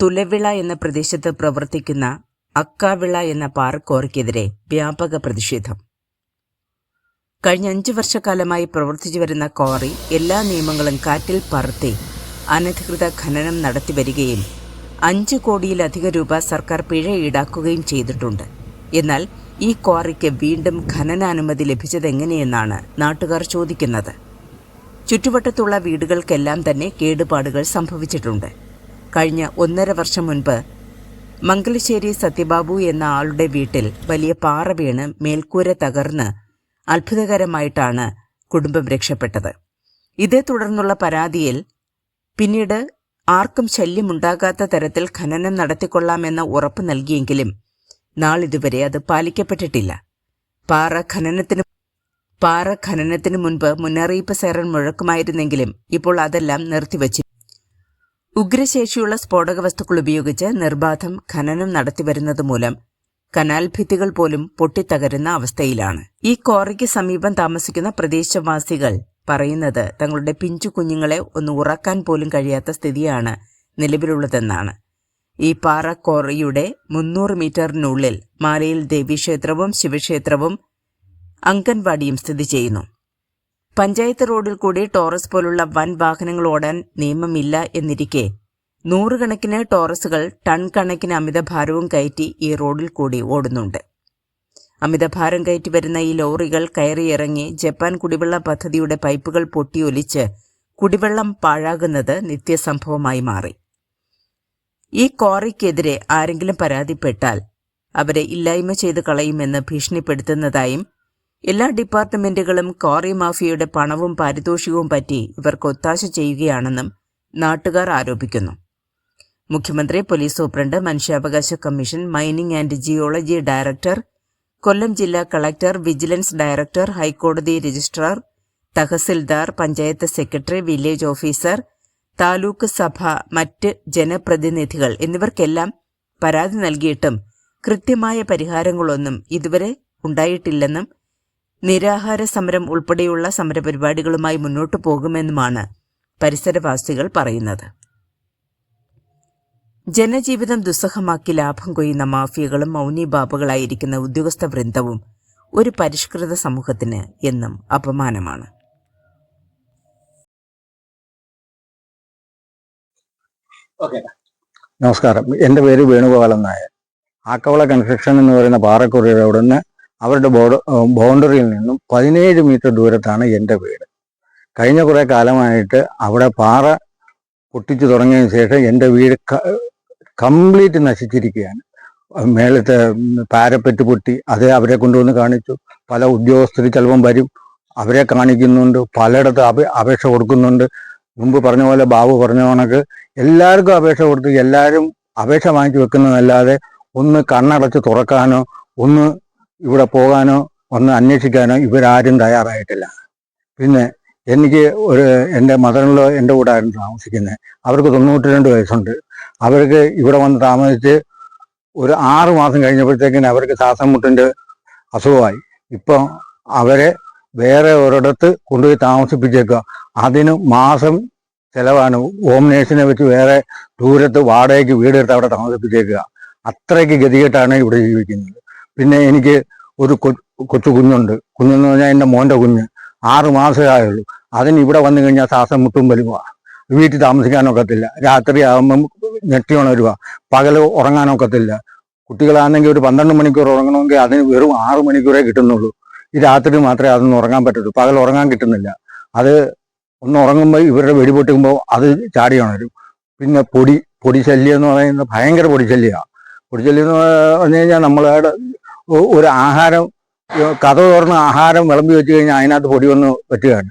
തുലവിള എന്ന പ്രദേശത്ത് പ്രവർത്തിക്കുന്ന അക്കാവിള എന്ന പാറക്കോറയ്ക്കെതിരെ വ്യാപക പ്രതിഷേധം. കഴിഞ്ഞ അഞ്ചു വർഷക്കാലമായി പ്രവർത്തിച്ചു വരുന്ന ക്വാറി എല്ലാ നിയമങ്ങളും കാറ്റിൽ പറത്തി അനധികൃത ഖനനം നടത്തിവരികയും അഞ്ച് കോടിയിലധികം രൂപ സർക്കാർ പിഴ ഈടാക്കുകയും ചെയ്തിട്ടുണ്ട്. എന്നാൽ ഈ ക്വാറിക്ക് വീണ്ടും ഖനനാനുമതി ലഭിച്ചതെങ്ങനെയെന്നാണ് നാട്ടുകാർ ചോദിക്കുന്നത്. ചുറ്റുവട്ടത്തുള്ള വീടുകൾക്കെല്ലാം തന്നെ കേടുപാടുകൾ സംഭവിച്ചിട്ടുണ്ട്. കഴിഞ്ഞ ഒന്നര വർഷം മുൻപ് മംഗലശ്ശേരി സത്യബാബു എന്ന ആളുടെ വീട്ടിൽ വലിയ പാറ വീണ് മേൽക്കൂര തകർന്ന് അത്ഭുതകരമായിട്ടാണ് കുടുംബം രക്ഷപ്പെട്ടത്. ഇതേ തുടർന്നുള്ള പരാതിയിൽ പിന്നീട് ആർക്കും ശല്യമുണ്ടാകാത്ത തരത്തിൽ ഖനനം നടത്തിക്കൊള്ളാമെന്ന ഉറപ്പ് നൽകിയെങ്കിലും നാളിതുവരെ അത് പാലിക്കപ്പെട്ടിട്ടില്ല. പാറ ഖനനത്തിന് പാറ ഖനനത്തിന് മുൻപ് മുന്നറിയിപ്പ് സേറൻ മുഴക്കുമായിരുന്നെങ്കിലും ഇപ്പോൾ അതെല്ലാം നിർത്തിവച്ചു ഉഗ്രശേഷിയുള്ള സ്ഫോടക വസ്തുക്കൾ ഉപയോഗിച്ച് നിർബാധം ഖനനം നടത്തിവരുന്നത് മൂലം കനാൽ ഭിത്തികൾ പോലും പൊട്ടിത്തകരുന്ന അവസ്ഥയിലാണ്. ഈ ക്വാറിക്ക് സമീപം താമസിക്കുന്ന പ്രദേശവാസികൾ പറയുന്നത് തങ്ങളുടെ പിഞ്ചു കുഞ്ഞുങ്ങളെ ഒന്ന് ഉറക്കാൻ പോലും കഴിയാത്ത സ്ഥിതിയാണ് നിലവിലുള്ളതെന്നാണ്. ഈ പാറ ക്വാറിയുടെ മുന്നൂറ് മീറ്ററിനുള്ളിൽ മാലയിൽ ദേവീക്ഷേത്രവും ശിവക്ഷേത്രവും അംഗൻവാടിയും സ്ഥിതി ചെയ്യുന്നു. പഞ്ചായത്ത് റോഡിൽ കൂടി ടോറസ് പോലുള്ള വൻ വാഹനങ്ങൾ ഓടാൻ നിയമമില്ല എന്നിരിക്കെ നൂറുകണക്കിന് ടോറസുകൾ ടൺ കണക്കിന് അമിതഭാരവും കയറ്റി ഈ റോഡിൽ കൂടി ഓടുന്നുണ്ട്. അമിതഭാരം കയറ്റി വരുന്ന ഈ ലോറികൾ കയറിയിറങ്ങി ജപ്പാൻ കുടിവെള്ള പദ്ധതിയുടെ പൈപ്പുകൾ പൊട്ടിയൊലിച്ച് കുടിവെള്ളം പാഴാകുന്നത് നിത്യസംഭവമായി മാറി. ഈ ക്വാറിക്കെതിരെ ആരെങ്കിലും പരാതിപ്പെട്ടാൽ അവരെ ഇല്ലായ്മ ചെയ്ത് കളയുമെന്ന് ഭീഷണിപ്പെടുത്തുന്നതായും എല്ലാ ഡിപ്പാർട്ട്മെന്റുകളും കോറി മാഫിയയുടെ പണവും പാരിതോഷികവും പറ്റി ഇവർക്ക് ഒത്താശ ചെയ്യുകയാണെന്നും നാട്ടുകാർ ആരോപിക്കുന്നു. മുഖ്യമന്ത്രി പോലീസ് സൂപ്രണ്ട് മനുഷ്യാവകാശ commission mining and geology director Kollam ജില്ലാ കളക്ടർ വിജിലൻസ് ഡയറക്ടർ ഹൈക്കോടതി registrar tahsildar panchayat secretary village officer taluk സഭ മറ്റ് ജനപ്രതിനിധികൾ എന്നിവർക്കെല്ലാം പരാതി നൽകിയിട്ടും കൃത്യമായ പരിഹാരങ്ങളൊന്നും ഇതുവരെ ഉണ്ടായിട്ടില്ലെന്നും നിരാഹാര സമരം ഉൾപ്പെടെയുള്ള സമരപരിപാടികളുമായി മുന്നോട്ടു പോകുമെന്നുമാണ് പരിസരവാസികൾ പറയുന്നത്. ജനജീവിതം ദുസ്സഹമാക്കി ലാഭം കൊയ്യുന്ന മാഫിയകളും മൗനീബാബുകളായിരിക്കുന്ന ഉദ്യോഗസ്ഥ വൃന്ദവും ഒരു പരിഷ്കൃത സമൂഹത്തിന് എന്നും അപമാനമാണ്. നമസ്കാരം. എന്റെ പേര് വേണുഗോപാലൻ നായർ. ആക്കവള കൺസ്ട്രക്ഷൻ എന്ന് പറയുന്ന പാറക്കുറിയുടെ അവിടെ നിന്ന് അവരുടെ ബോർഡ് ബൗണ്ടറിയിൽ നിന്നും പതിനേഴ് മീറ്റർ ദൂരത്താണ് എന്റെ വീട്. കഴിഞ്ഞ കുറേ കാലമായിട്ട് അവിടെ പാറ പൊട്ടിച്ചു തുടങ്ങിയതിന് ശേഷം എന്റെ വീട് കംപ്ലീറ്റ് നശിച്ചിരിക്കുകയാണ്. മേളത്തെ പാരപ്പെറ്റ് പൊട്ടി അത് അവരെ കൊണ്ടുവന്ന് കാണിച്ചു. പല ഉദ്യോഗസ്ഥർ ചിലപ്പം വരും അവരെ കാണിക്കുന്നുണ്ട് പലയിടത്ത് അപേ അപേക്ഷ കൊടുക്കുന്നുണ്ട്. മുമ്പ് പറഞ്ഞ പോലെ ബാബു പറഞ്ഞ കണക്ക് എല്ലാവർക്കും അപേക്ഷ കൊടുത്ത് എല്ലാവരും അപേക്ഷ വാങ്ങിച്ചു വെക്കുന്നതല്ലാതെ ഒന്ന് കണ്ണടച്ച് തുറക്കാനോ ഒന്ന് ഇവിടെ പോകാനോ ഒന്ന് അന്വേഷിക്കാനോ ഇവരാരും തയ്യാറായിട്ടില്ല. പിന്നെ എനിക്ക് ഒരു എന്റെ മദറിലോ എന്റെ കൂടെ ആയിരുന്നു താമസിക്കുന്നത്. അവർക്ക് തൊണ്ണൂറ്റി രണ്ട് വയസ്സുണ്ട്. അവർക്ക് ഇവിടെ വന്ന് താമസിച്ച് ഒരു ആറ് മാസം കഴിഞ്ഞപ്പോഴത്തേക്കിന് അവർക്ക് ശ്വാസം മുട്ടിന്റെ അസുഖമായി. ഇപ്പം അവരെ വേറെ ഒരിടത്ത് കൊണ്ടുപോയി താമസിപ്പിച്ചേക്കുക. അതിന് മാസം ചിലവാണ്. ഹോം നേഴ്സിനെ വെച്ച് വേറെ ദൂരത്ത് വാടകയ്ക്ക് വീടെടുത്ത് അവിടെ താമസിപ്പിച്ചേക്കുക. അത്രയ്ക്ക് ഗതികെട്ടാണ് ഇവിടെ ജീവിക്കുന്നത്. പിന്നെ എനിക്ക് ഒരു കൊച്ചു കുഞ്ഞുണ്ട്. കുഞ്ഞെന്ന് പറഞ്ഞാൽ എന്റെ മോന്റെ കുഞ്ഞ്. ആറ് മാസമേ ആയുള്ളൂ അതിന് ഇവിടെ വന്നു കഴിഞ്ഞാൽ ശ്വാസം മുട്ടും വരുക വീട്ടിൽ താമസിക്കാനൊക്കത്തില്ല. രാത്രി ആകുമ്പം ഞെട്ടി ഉണരുക പകൽ ഉറങ്ങാനൊക്കത്തില്ല. കുട്ടികളാണെങ്കിൽ ഒരു പന്ത്രണ്ട് മണിക്കൂർ ഉറങ്ങണമെങ്കിൽ അതിന് വെറും ആറ് മണിക്കൂറേ കിട്ടുന്നുള്ളൂ. ഈ രാത്രി മാത്രമേ അതൊന്നും ഉറങ്ങാൻ പറ്റുള്ളൂ പകൽ ഉറങ്ങാൻ കിട്ടുന്നില്ല. അത് ഒന്ന് ഉറങ്ങുമ്പോൾ ഇവരുടെ വെടി പൊട്ടുമ്പോൾ അത് ചാടി ഉണരും. പിന്നെ പൊടി പൊടി ശല്യം എന്ന് പറയുന്നത് ഭയങ്കര പൊടി ശല്യമാണ് പൊടി ശല്യം എന്ന് പറഞ്ഞു കഴിഞ്ഞാൽ നമ്മളുടെ ഒരു ആഹാരം കഥ തുറന്ന് ആഹാരം വിളമ്പി വെച്ച് കഴിഞ്ഞാൽ അതിനകത്ത് പൊടി വന്ന് പറ്റുകയാണ്.